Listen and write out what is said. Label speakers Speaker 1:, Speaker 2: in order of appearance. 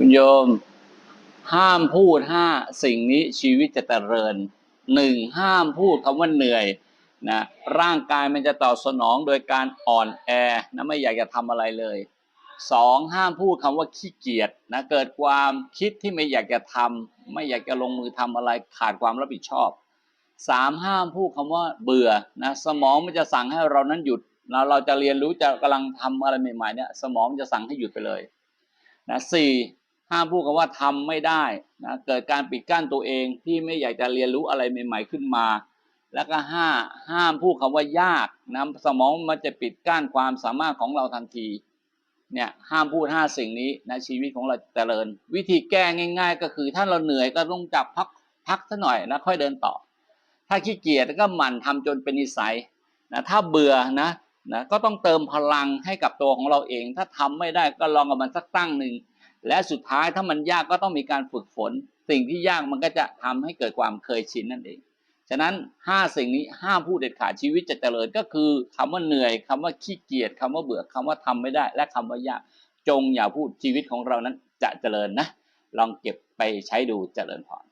Speaker 1: คุณโยม ห้ามพูดห้าสิ่งนี้ชีวิตจะเจริญหนึ่งห้ามพูดคำว่าเหนื่อยนะร่างกายมันจะตอบสนองโดยการอ่อนแอนะไม่อยากจะทำอะไรเลยสองห้ามพูดคำว่าขี้เกียจนะเกิดความคิดที่ไม่อยากจะทำไม่อยากจะลงมือทำอะไรขาดความรับผิดชอบสามห้ามพูดคำว่าเบื่อนะสมองมันจะสั่งให้เรานั้นหยุดเราเราจะเรียนรู้จะกำลังทำอะไรใหม่ๆเนี่ยสมองมันจะสั่งให้หยุดไปเลยนะสี่ ห้ามพูดคำว่าทำไม่ได้นะเกิดการปิดกั้นตัวเองที่ไม่อยากจะเรียนรู้อะไรใหม่ ๆขึ้นมา แล้วก็ห้าห้ามพูดคำว่ายากนะสมองมันจะปิดกั้นความสามารถของเราทันทีเนี่ยห้ามพูดห้าสิ่งนี้นะชีวิตของเราจเจริญ วิธีแก้ง่าย ๆ ก็คือถ้าเราเหนื่อยก็ต้องจับพักพักสักหน่อยแล้วค่อยเดินต่อ ถ้าขี้เกียจก็หมั่นทำจนเป็นนิสัยนะถ้าเบื่อนะนะก็ต้องเติมพลังให้กับตัวของเราเอง ถ้าทำไม่ได้ก็ลองกับมันสักตั้งหนึ่ง และสุดท้ายถ้ามันยากก็ต้องมีการฝึกฝน สิ่งที่ยากมันก็จะทำให้เกิดความเคยชินนั่นเองฉะนั้นห้าสิ่งนี้ห้ามพูดเด็ดขาดชีวิตจะเจริญก็คือคำว่าเหนื่อยคำว่าขี้เกียจคำว่าเบื่อคำว่าทำไม่ได้ และคำว่ายากจงอย่าพูดชีวิตของเรานั้นจะเจริญนะ ลองเก็บไปใช้ดูเจริญพร